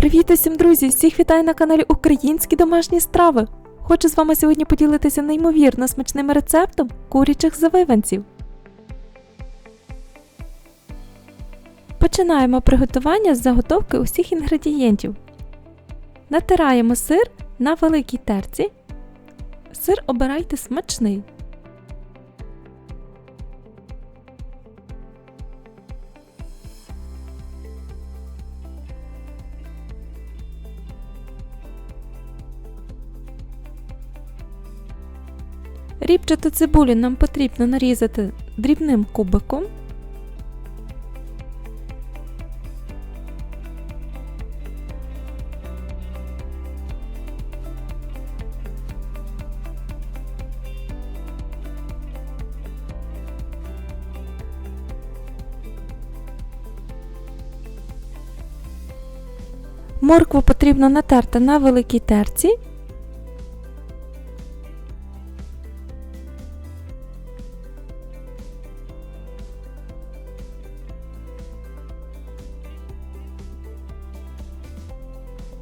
Привіт усім, друзі! Всіх вітаю на каналі Українські домашні страви. Хочу з вами сьогодні поділитися неймовірно смачним рецептом курячих завиванців. Починаємо приготування з заготовки усіх інгредієнтів. Натираємо сир на великій терці. Сир обирайте смачний. Рібчату цибулю нам потрібно нарізати дрібним кубиком. Моркву потрібно натерти на великій терці.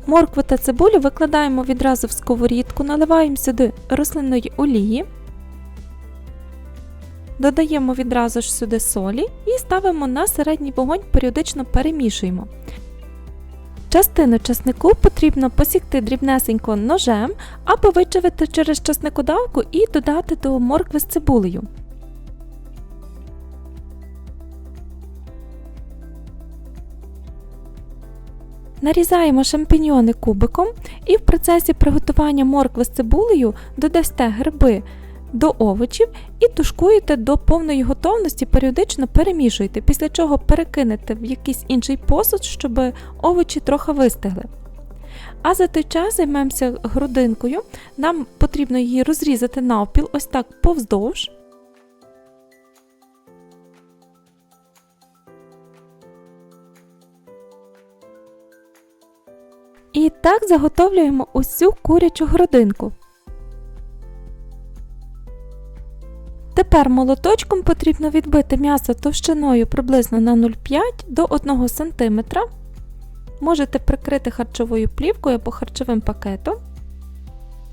Моркву та цибулю викладаємо відразу в сковорідку, наливаємо сюди рослинної олії, додаємо відразу ж сюди солі і ставимо на середній вогонь, періодично перемішуємо. Частину часнику потрібно посікти дрібнесенько ножем або вичавити через часникодавку і додати до моркви з цибулею. Нарізаємо шампіньйони кубиком і в процесі приготування моркви з цибулею додасте гриби до овочів і тушкуєте до повної готовності, періодично перемішуєте, після чого перекинете в якийсь інший посуд, щоб овочі трохи вистигли. А за той час займемося грудинкою. Нам потрібно її розрізати навпіл, ось так повздовж. І так заготовлюємо усю курячу грудинку. Тепер молоточком потрібно відбити м'ясо товщиною приблизно на 0,5 до 1 см. Можете прикрити харчовою плівкою або харчовим пакетом.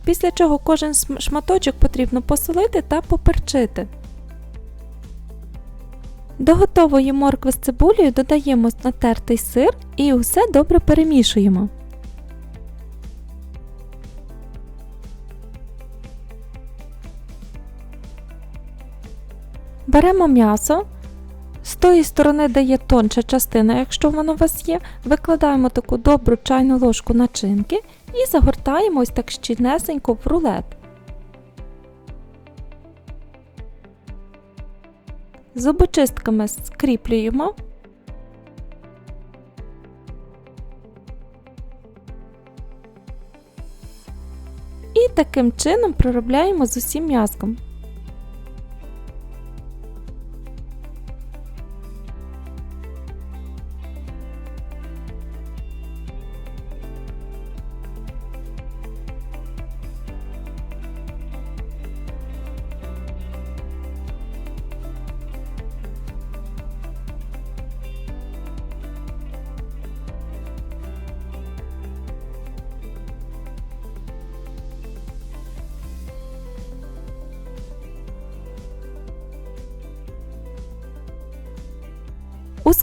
Після чого кожен шматочок потрібно посолити та поперчити. До готової моркви з цибулею додаємо натертий сир і усе добре перемішуємо. Беремо м'ясо, з тої сторони, де є тонша частина, якщо вона у вас є, викладаємо таку добру чайну ложку начинки і загортаємо ось так щільнесенько в рулет. Зубочистками скріплюємо. І таким чином проробляємо з усім м'язком.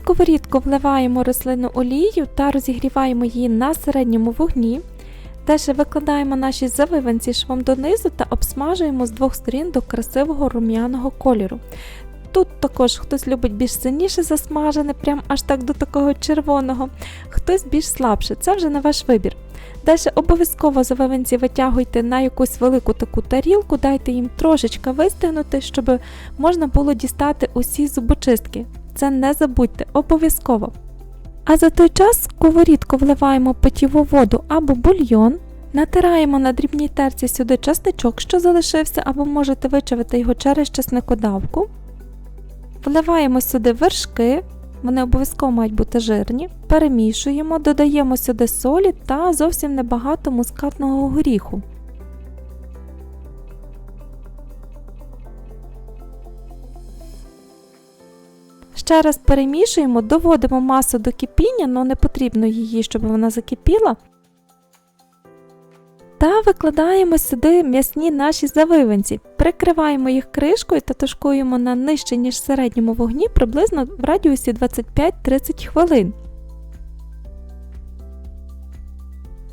Сковорідку вливаємо рослинну олію та розігріваємо її на середньому вогні. Далі викладаємо наші завиванці швом донизу та обсмажуємо з двох сторін до красивого рум'яного кольору. Тут також хтось любить більш сильніше засмажене, прям аж так до такого червоного, хтось більш слабше, це вже на ваш вибір. Далі обов'язково завиванці витягуйте на якусь велику таку тарілку, дайте їм трошечки вистигнути, щоб можна було дістати усі зубочистки. Це не забудьте, обов'язково. А за той час сковорідку вливаємо питьову воду або бульйон, натираємо на дрібній терці сюди часничок, що залишився, або можете вичавити його через часникодавку. Вливаємо сюди вершки, вони обов'язково мають бути жирні, перемішуємо, додаємо сюди солі та зовсім небагато мускатного горіху. Ще раз перемішуємо, доводимо масу до кипіння, але не потрібно її, щоб вона закипіла. Та викладаємо сюди м'ясні наші завиванці. Прикриваємо їх кришкою та тушкуємо на нижче, ніж середньому вогні приблизно в радіусі 25-30 хвилин.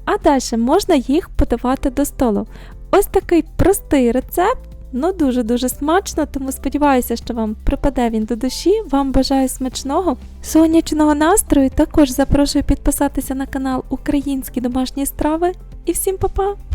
А далі можна їх подавати до столу. Ось такий простий рецепт, ну дуже-дуже смачно, тому сподіваюся, що вам припаде він до душі. Вам бажаю смачного, сонячного настрою. Також запрошую підписатися на канал Українські домашні страви. І всім па-па!